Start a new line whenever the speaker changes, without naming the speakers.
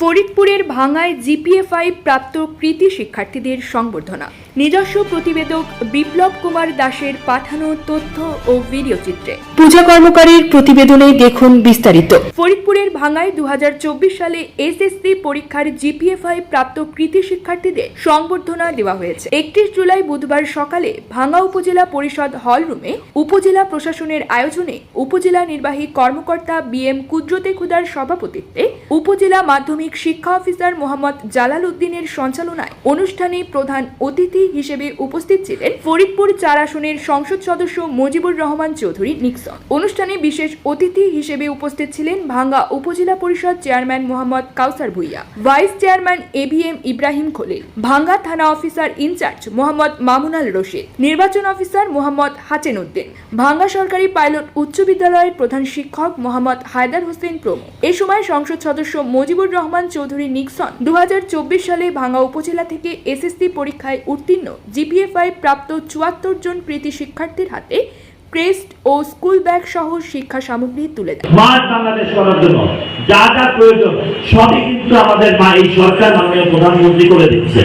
ফরিদপুরের ভাঙায় GPA five প্রাপ্ত কৃতি শিক্ষার্থীদের সংবর্ধনা নিজস্ব প্রতিবেদক বিপ্লব কুমার দাসের পাঠানো তথ্য ও ভিডিও চিত্রে
পূজা কর্মকারীর প্রতিবেদনে দেখুন বিস্তারিত
ফরিদপুরের ভাঙায় দু সালে এসএসসি পরীক্ষার জিপিএ ফাইভ প্রাপ্ত কৃতি শিক্ষার্থীদের সংবর্ধনা দেওয়া হয়েছে একত্রিশ জুলাই বুধবার সকালে ভাঙ্গা উপজেলা পরিষদ হল রুমে উপজেলা প্রশাসনের আয়োজনে উপজেলা নির্বাহী কর্মকর্তা বি এম কুদ্রতে খুদার সভাপতিত্বে উপজেলা মাধ্যমিক শিক্ষা অফিসার মোহাম্মদ জালাল উদ্দিনের সঞ্চালনায় অনুষ্ঠানে প্রধান অতিথি হিসেবে উপস্থিত ছিলেন ফরিদপুর চার আসনের সংসদ সদস্য মুজিবুর রহমান চৌধুরী নিক্সন অনুষ্ঠানে বিশেষ অতিথি হিসেবে উপস্থিত ছিলেন ভাঙ্গা উপজেলা পরিষদ chairman Mohammad Kawsar Bhuiyan vice chairman A B M Ibrahim Khalil Bhanga থানা অফিসার ইনচার্জ মোহাম্মদ মামুনাল রশিদ নির্বাচন অফিসার মোহাম্মদ হাচেন উদ্দিন ভাঙ্গা সরকারি পাইলট উচ্চ বিদ্যালয়ের প্রধান শিক্ষক মোহাম্মদ হায়দার হোসেন প্রমুখ এ সময় সংসদ সদস্য সদস্য মজিবুর রহমান চৌধুরী নিক্সন দু সালে ভাঙ্গা উপজেলা থেকে এসএসসি পরীক্ষায় উত্তীর্ণ জিপিএফআই প্রাপ্ত চুয়াত্তর জন কৃতি শিক্ষার্থীর হাতে ক্রেস্ট ও স্কুল ব্যাগ সহ শিক্ষা সামগ্রী তুলে দেয়
স্মার্ট বাংলাদেশ করার জন্য যা যা প্রয়োজন সবই কিন্তু আমাদের মা এই সরকার মাননীয় প্রধানমন্ত্রী করে দিচ্ছে